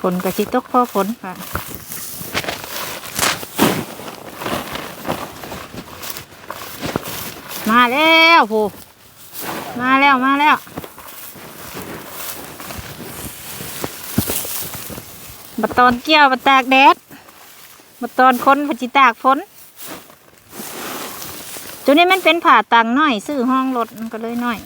ฝนกระชิตกพ่อฝนค่ะมาแล้วผู้มาแล้วมาแล้ว บัดตอนเกี่ยวบัดตากแดดบัดตอนคนบัดจิตากฝนตัวนี้มันเป็นผ่าตังน้อย ซื้อห้องรถมันก็เลยน้อย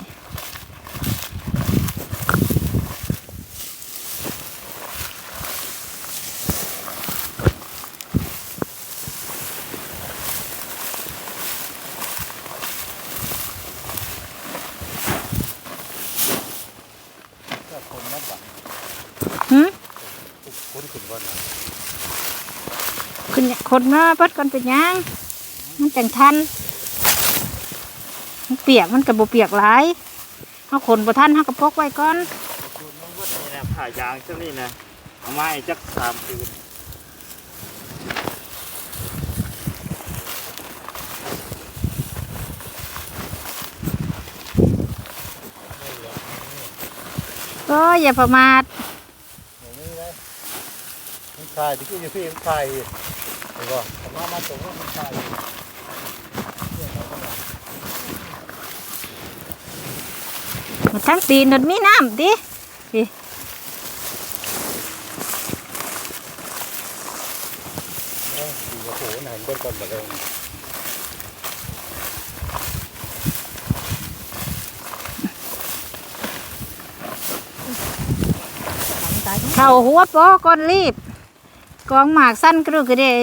ก็คนนับบัตร หืมคนขึ้นก่อนขึ้นคนมาเปิดก่อนเป็นยังมันจังทันมันเปียกมันกับโบเปียกหลายเอาขนบ่ทันเฮากระพกไว้ก่อนคุณน้องวัดนี่นะผ่ายางเช่นนี้นะเอาไม้จักสามคืนก็อย่าประมาท อย่างนี้เลยมัน คลายที่กูอยู่พี่มันคลายเห็นป่ะผมว่ามาตรงนี้มันคลายมันทั้งตีนมันมีน้ำดิดิเอ้ยดีกระโผล่หนเบิ้ลก่อนมาเลยเข้าหัวโปอก่อนรีบ กองหมากสั้นกระดูกกระเดย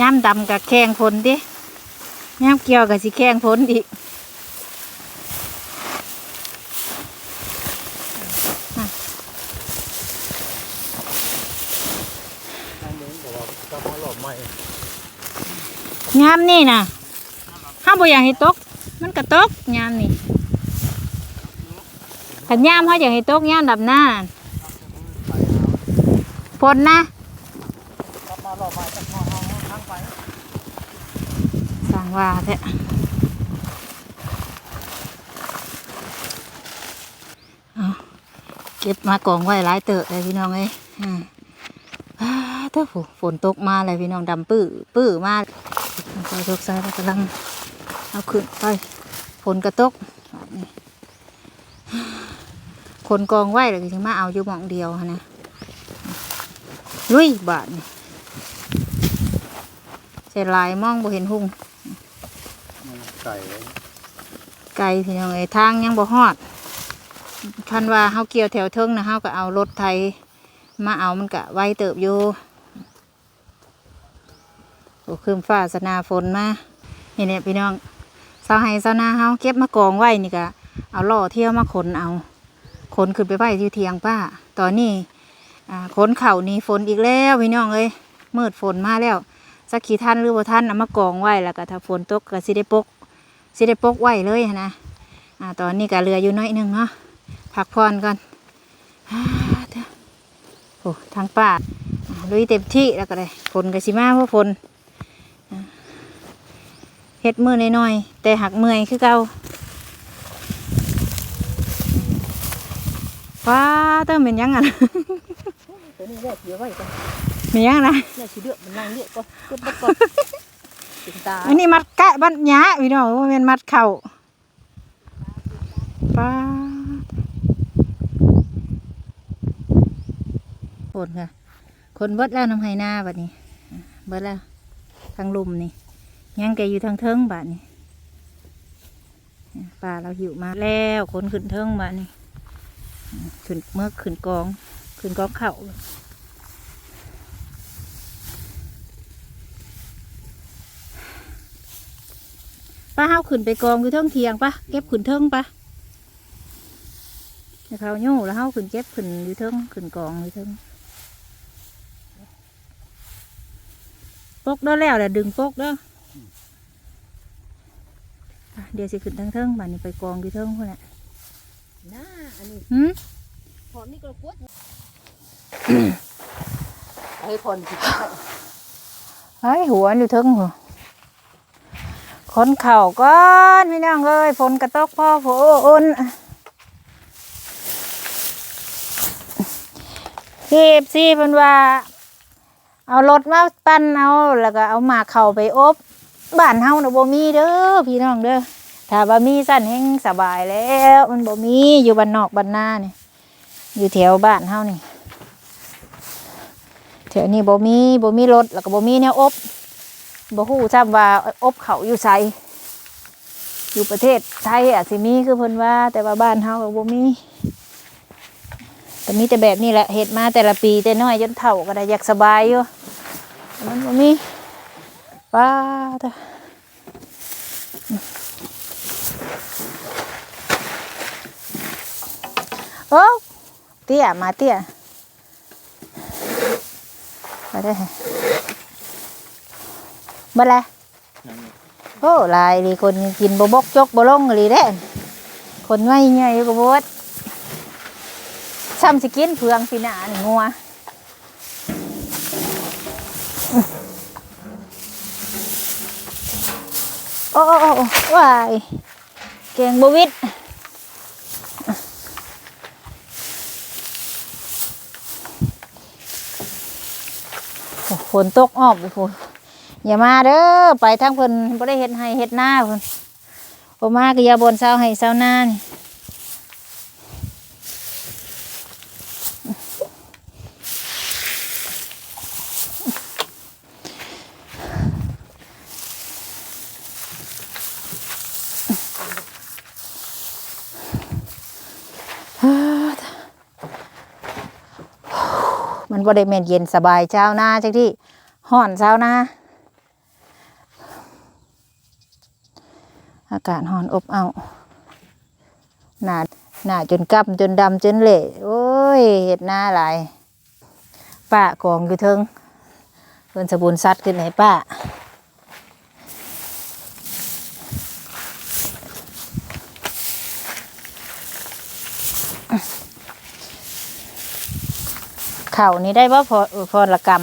ย่ำดำกับแข้งผลดิย่ำเกี่ยวกับสิแข้งผลอีก ทางนู้นบอ กว่ามาหลอใหม่ยามนี่นะห้าบ่อยากให้ตก มันก็ตกยามนี่ขันยามเขาอยากให้ตกยามดับหน้าฝนนะมาหลอมใหม่จะมางไปสั่งว่าแท้เอาเก็บมากองไว้หลายเตอะเลยพี่น้องเอ้ย อ่าอ้าเถ้าฝนตกมาเลยพี่น้องดำปื้อปื้อมาไปตกใส่แล้วกำลังเอาขึ้นไปฝนกระตกบัดนี้คนกองไว้เลยถึงมาเอาอยู่หมองเดียวหั้นนะลุยบาทนี่ใส่ลายมองบ่เห็นหุ่งไก่เลยไกลพี่น้องเอ้ยทางยังบ่ฮอดคันว่าเฮาเกี่ยวแถวเทิงนะเฮาก็เอารถไทยมาเอามันก็ไวเติบอยู่ โอ้คืมฟ้าสนาฝนมานี่เนี่ยพี่น้องสาวไห้สาวนาเฮาเก็บมากองไว้นี่ก็เอาล่อเที่ยวมาขนเอาขนขึ้นไปไว้ที่เทียงป้า ตอนนี้อ่าขนเข่านี่ฝนอีกแล้วพี่น้องเอ้ยมืดฝนมาแล้วสักกี่ท่านหรือบ่ท่านเอามากองไว้แล้วก็ถ้าฝนตกก็สิได้ปกสิได้ปกไว้เลยนะอ่าตอนนี้ก็เรืออยู่น้อยหนึงเนาะพักผ่อนก่อนโอ้ทางป่าลุยเต็มที่แล้วก็เลยฝนก็สิมาเพราะฝน เฮ็ดมือน้อยๆแต่หักเมื่อยคือเก่าว้าเติมเป็นหยังอะตัวนี้แรกเดี๋ยวไว้ก่อนเป็นหยังนะแรกสิเดือดมันนั่งเรียกก็เก็บไว้ก่อนถึงตาอันนี้มัดกะบัดหยาพี่น้องว่าเป็นมัดเข่าป้าฝนค่ะ คนเบิดแล้วน้ำไห้หน้าบัดนี้อะเบิดแล้วทางลุมนี่ ยังแกอยู่ทางเทิงบัดนี้อะป่าเราหิวมาแล้วคนขึ้นเทิงบัดนี้อะขึ้นเมื่อขึ้นกอง ขึ้นกองเข่าป้าเฮาขึ้นไปกองอยู่เทิงเทียงปะเก็บขึ้นเทิงปะเดี๋ยวเขาโย่แล้วเฮาขึ้นเก็บขึ้นอยู่เทิงขึ้นกองอยู่เทิงปกได้แล้วแหละดึงปกเด้ออะ เดี๋ยวสิขึ้นทั้งเทิงบ้านนี้ไปกองที่เทิงพุ่นน่ะหน้าอันนี้หืมพอนี่ก็กวดไอ้คนที่ไอ้หัวอยู่เทึงหัวคนเข่าก้อนพี่น้องเอ้ยฝนกระตกพ่อฝนทีบซีเพิ่นว่า เอารถมาปั้นเอาแล้วก็เอาหมากเข่าไปอบ บ้านเฮาน่ะบ่มีเด้อพี่น้องเด้อถ้าบ่มีสั่นแฮงสบายแล้ว มันบ่มีอยู่บ้านนอกบ้านนานี่อยู่แถวบ้านเฮานี่แถวนี้บ่มีบ่มีรถแล้วก็บ่มีแนวอบบ่ฮู้ซ้ำว่าอบเขาอยู่ไสอยู่ประเทศไทยอาจสิมีคือเพิ่นว่า แต่ว่าบ้านเฮาก็บ่มีแต่มีแต่แบบนี้แหละเฮ็ดมาแต่ละปีแต่น้อยจนเฒ่าก็ได้อยากสบายอยู่มันบ่มี ป้าเอโอ้เตี้ยมาเตี้ยไปได้อบ่ละโอ้ลายดีคนกินบบกจกบลงอีหลีเด้คนไม่ใหญ่ก็บดซ้ำสิกินเพืองสินานี่งัว อ้โอ้โอ้วายเก่งบวิดฝนตกออกไปพูอย่ามาเด้อไปทางเพิ่นบ่ได้เฮ็ดให้เฮ็ดหน้าเพิ่นบ่มาก็อย่าบ่นเศร้าให้เศร้าหน้านี่ มันบ่ได้แม่นเย็นสบายเช้าหน้าจักที่ห่อนเช้าหน้าอากาศห่อนอบอ้าหนาหนาจนกับจนดำจนเละโอ้ยเห็ดหน้าหลายป้ากองอยู่เทิงเพิ่นสบุนซัดขึ้นไหนป้า เข่านี้ได้ว่าพอพอละกรรม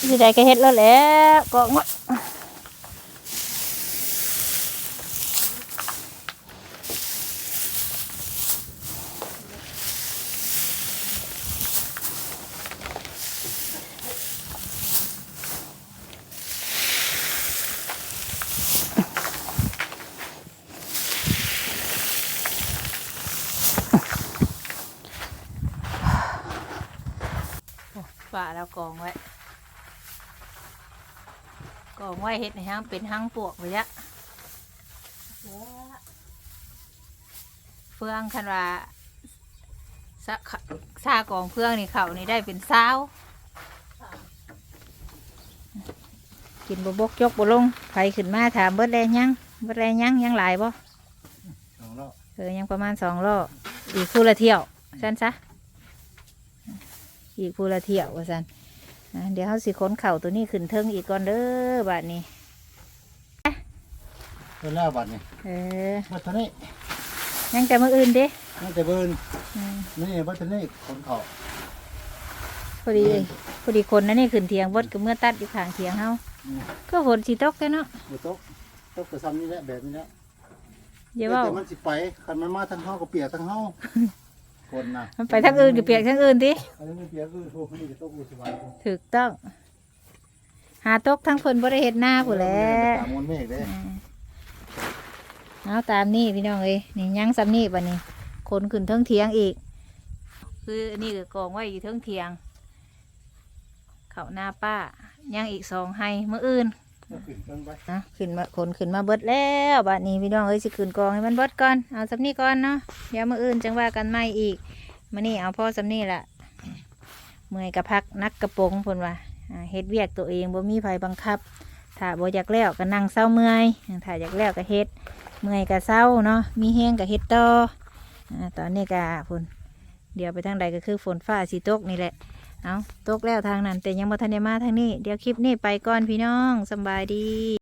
สิได้ก็เฮ็ดแล้วแหละก็งด ฝ่าแล้วกองไว้กองไว้เฮ็ดในห้างเป็นห้างปวกไปยะเฟืองคันว่าซะขะซากองเฟืองนี่เขานี่ได้เป็นเศร้ากินบบกยกบลงไฟขึ้นมาถามเบิดแรงยังเบิดแรงยังยังหลายบ่สองรอบเออยังประมาณสองรอบอีกคู่ละเที่ยวสั้นซะ อีกคู่ละเที่ยวว่าสันอะเดี๋ยวเขาสิค้นเข่าตัวนี้ขึ้นเทิงอีกก่อนเด้อบาดนี้เป็นแล้วบัดนี่เออบัดเท่านี้ยังแต่มื่ออื่นเด้นั่นแต่เบิ้นอืมนี่บัดเท่านี้คนเขาพอดีพอดีคนนั้นนี่ขึ้นเทียงบดก็เมื่อตัดอยู่ข้างเทียงเฮาอืมก็ฝนสีตกกันเนาะบ่ตกตกกระซ้ำนี่แหละแบบนี้แหละอย่าว่าแต่มันสิไปคันมันมาทางเฮาก็เปียกทางเฮา คนน่ะมันไปทางอื่นก็เปียกทางอื่นติอันนี้มันเปียกคือโอ้โหนี่จะตกอุสบายถูกต้อง หาตกทั้งเพิ่นบ่ได้เฮ็ดหน้าผู้นแหล้วตามมวลเมฆเด้เอาตามนี่พี่น้องเอ้ยนี่ยังซ้ำนี่บัดนี้คนขึ้นเทิงเทียงอีก คืออันนี้ก็กองไว้อยู่เทิงเทียง เขาหน้าป้ายังอีกสองให้มื้ออื่นเอาขึ้ นเบิ่งไปนะขึ้นมาขนขึ้นมาเบิดแล้วบัดนี้พี่น้องเอ้ยสิขึ้นกองให้มันเบิดก่อนเอาสำนี้ก่อนเนาะเดี๋ยวมื้ออื่นจังว่ากันใหม่อีกมื้อนี้เอาพ่อสำนี้ละเมื่อยกะพักนักกระโปรงพนว่าเฮ็ดเวียกตัวเองบ่มีไผบังคับ ถ้าบ่อยากแล้วก็นั่งเศร้าเมื่อยถ้าอยากแล้วก็เฮ็ดเมื่อยก็เศร้าเนาะมีแฮงก็เฮ็ดต่ออ่าตอนนี้ก็พุ่นเดี๋ยวไปทางใดก็คือฝนฟ้าสิตกนี่แหละ เอาตกแล้วทางนั้น แต่ยังบ่ทันได้มาทางนี้ เดี๋ยวคลิปนี้ไปก่อนพี่น้องสบายดี